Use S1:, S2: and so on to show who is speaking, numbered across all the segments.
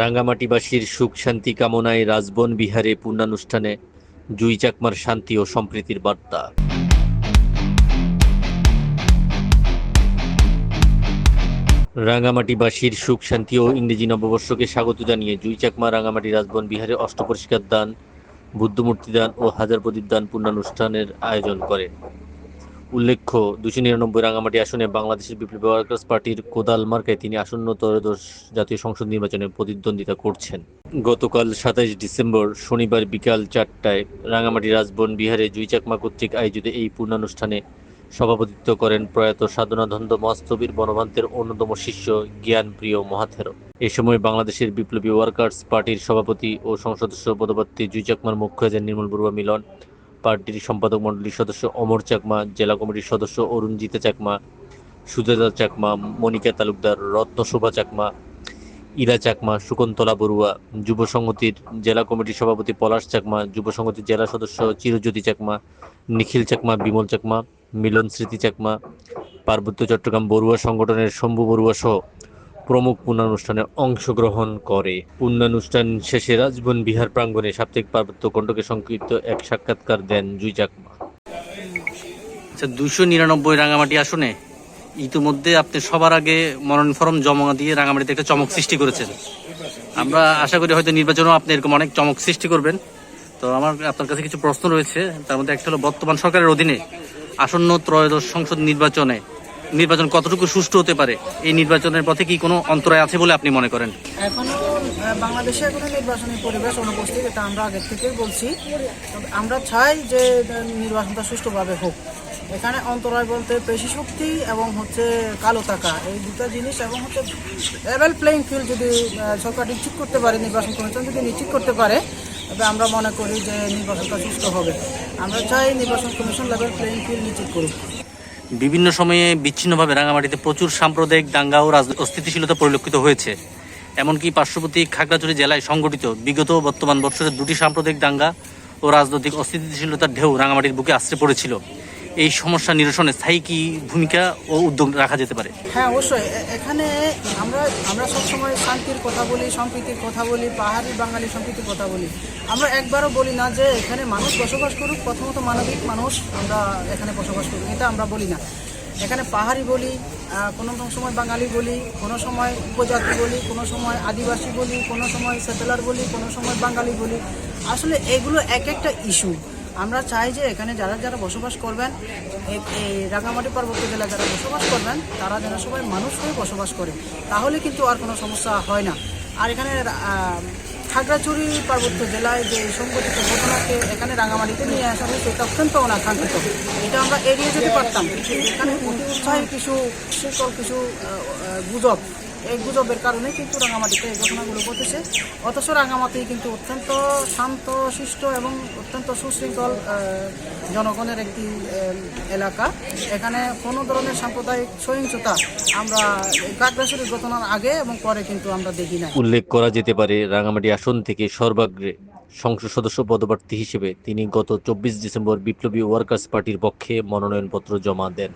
S1: রাঙ্গামাটিবাসীর সুখ, শান্তি কামনায় রাজবন বিহারে পূর্ণানুষ্ঠানে জুই চাকমার শান্তি ও সম্প্রীতির বার্তা। রাঙ্গামাটিবাসীর সুখ, শান্তি ও ইংরেজি নববর্ষকে স্বাগত জানিয়ে জুই চাকমা রাঙ্গামাটি রাজবন বিহারে অষ্টপরিষ্কার দান, বুদ্ধমূর্তি দান ও হাজার প্রদীপ দান পূর্ণানুষ্ঠানের আয়োজন করে উল্লেখ্য দুশো নিরানব্বই রাঙ্গামাটি আসনে বাংলাদেশের বিপ্লবী ওয়ার্কার্স পার্টির কোদাল মার্কায় তিনি আসন্ন ত্রয়োদশ জাতীয় সংসদ নির্বাচনে প্রতিদ্বন্দ্বিতা করছেন। গতকাল সাতাইশ ডিসেম্বর শনিবার বিকাল চারটায় রাঙ্গামাটি রাজবন বিহারে জুই চাকমা কর্তৃক আয়োজিত এই পূর্ণানুষ্ঠানে সভাপতিত্ব করেন প্রয়াত সাধনাধন্দ মস্তবীর বনভান্তের অন্যতম শিষ্য জ্ঞানপ্রিয় মহাথেরো। এ সময় বাংলাদেশের বিপ্লবী ওয়ার্কার্স পার্টির সভাপতি ও সংসদস্য পদপ্রার্থী জুই চাকমার মুখ্য নির্মল বড়ুয়া মিলন। পার্টির সম্পাদক মণ্ডলীর সদস্য অমর চাকমা, জেলা কমিটির সদস্য অরুণজিতা চাকমা, সুজাতা চাকমা, মনিকা তালুকদার, রত্নশোভা চাকমা, ইরা চাকমা শকুন্তলা বড়ুয়া, যুব সংহতির জেলা কমিটির সভাপতি পলাশ চাকমা, যুব সংহতির জেলা সদস্য চিরজ্যোতি চাকমা, নিখিল চাকমা, বিমল চাকমা, মিলন স্মৃতি চাকমা, পার্বত্য চট্টগ্রাম বড়ুয়া সংগঠনের শম্ভু বড়ুয়া সহ প্রমুখ পূর্ণানুষ্ঠানে অংশগ্রহণ করে। পূর্ণানুষ্ঠান শেষে রাজবন বিহার প্রাঙ্গণে সাপ্তাহিক পার্বত্য কণ্ঠকে সংক্ষিপ্ত এক সাক্ষাৎকার দেন জুই চাকমা
S2: আচ্ছা দুশো নিরানব্বই রাঙামাটি আসনে ইতিমধ্যে আপনি সবার আগে মনোনয়ন ফর্ম জমা দিয়ে রাঙামাটিতে একটা চমক সৃষ্টি করেছেন। আমরা আশা করি হয়তো নির্বাচনেও আপনি এরকম অনেক চমক সৃষ্টি করবেন। তো আমার আপনার কাছে কিছু প্রশ্ন রয়েছে। তার মধ্যে একটা হলো, বর্তমান সরকারের অধীনে আসন্ন ত্রয়োদশ সংসদ নির্বাচনে নির্বাচন কতটুকু সুষ্ঠু হতে পারে? এই নির্বাচনের পথে কি কোনো অন্তরায় আছে বলে আপনি মনে করেন?
S3: এখনও বাংলাদেশে এখনও নির্বাচনী পরিবেশ অনুপস্থিত, এটা আমরা আগের থেকেই বলছি। আমরা চাই যে নির্বাচনটা সুষ্ঠুভাবে হোক। এখানে অন্তরায় বলতে পেশি শক্তি এবং হচ্ছে কালো টাকা, এই দুটো জিনিস এবং হচ্ছে লেভেল প্লেইং ফিল্ড যদি সরকার নিশ্চিত করতে পারে, নির্বাচন কমিশন যদি নিশ্চিত করতে পারে, তবে আমরা মনে করি যে নির্বাচনটা সুস্থ হবে। আমরা চাই নির্বাচন কমিশন লেভেল প্লেইং ফিল্ড নিশ্চিত করুক।
S2: বিভিন্ন সময়ে বিচ্ছিন্নভাবে রাঙামাটিতে প্রচুর সাম্প্রদায়িক দাঙ্গা ও অস্থিতিশীলতা পরিলক্ষিত হয়েছে। এমনকি পার্শ্ববর্তী খাগড়াছড়ি জেলায় সংগঠিত বিগত বর্তমান বছরের দুটি সাম্প্রদায়িক দাঙ্গা ও রাজনৈতিক অস্থিতিশীলতার ঢেউ রাঙামাটির বুকে আশ্রে পড়েছিল। এই সমস্যা নিরসনে স্থায়ী কি ভূমিকা ও উদ্যোগ রাখা যেতে পারে?
S3: হ্যাঁ অবশ্যই। এখানে আমরা আমরা সবসময় শান্তির কথা বলি, সম্প্রীতির কথা বলি, পাহাড়ি বাঙালি সম্প্রীতির কথা বলি। আমরা একবারও বলি না যে এখানে মানুষ বসবাস করুক, প্রথমত মানবিক মানুষ আমরা এখানে বসবাস করুক, এটা আমরা বলি না। এখানে পাহাড়ি বলি কোনো সময় বাঙালি বলি, কোনো সময় উপজাতি বলি, কোনো সময় আদিবাসী বলি, কোনো সময় সেটেলার বলি, কোনো সময় বাঙালি বলি। আসলে এগুলো এক একটা ইস্যু। আমরা চাই যে এখানে যারা যারা বসবাস করবেন এই- রাঙামাটি পার্বত্য জেলায় যারা বসবাস করবেন, তারা যেন সবাই মানুষ হয়ে বসবাস করে। তাহলে কিন্তু আর কোনো সমস্যা হয় না। আর এখানে খাগড়াছড়ি পার্বত্য জেলায় যে সংগঠিত ঘটনাকে এখানে রাঙামাটিতে নিয়ে আসা হয়েছে, এটা অত্যন্ত অনাকাঙ্ক্ষিত। এটা আমরা এড়িয়ে যেতে পারতাম। এখানে অতি উৎসাহী কিছু শীতল কিছু গুজব এই গুজবের কারণে কিন্তু রাঙামাটিতে এই ঘটনাগুলো ঘটেছে। অথচ রাঙামাটি কিন্তু অত্যন্ত শান্ত, শিষ্ট এবং অত্যন্ত সুশৃঙ্খল জনগণের একটি এলাকা। এখানে কোনো ধরনের সাম্প্রদায়িক সহিংসতা আমরা কাকড়াছড়ির ঘটনার আগে এবং পরে কিন্তু আমরা দেখি না
S1: উল্লেখ করা যেতে পারে, রাঙামাটি আসন থেকে সর্বাগ্রে সংসদ সদস্য পদপ্রার্থী হিসেবে তিনি গত চব্বিশ ডিসেম্বর বিপ্লবী ওয়ার্কার্স পার্টির পক্ষে মনোনয়নপত্র জমা দেন।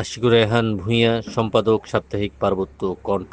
S1: আশিকুর রেহান ভূঁইয়া সম্পাদক সাপ্তাহিক পার্বত্য কণ্ঠ।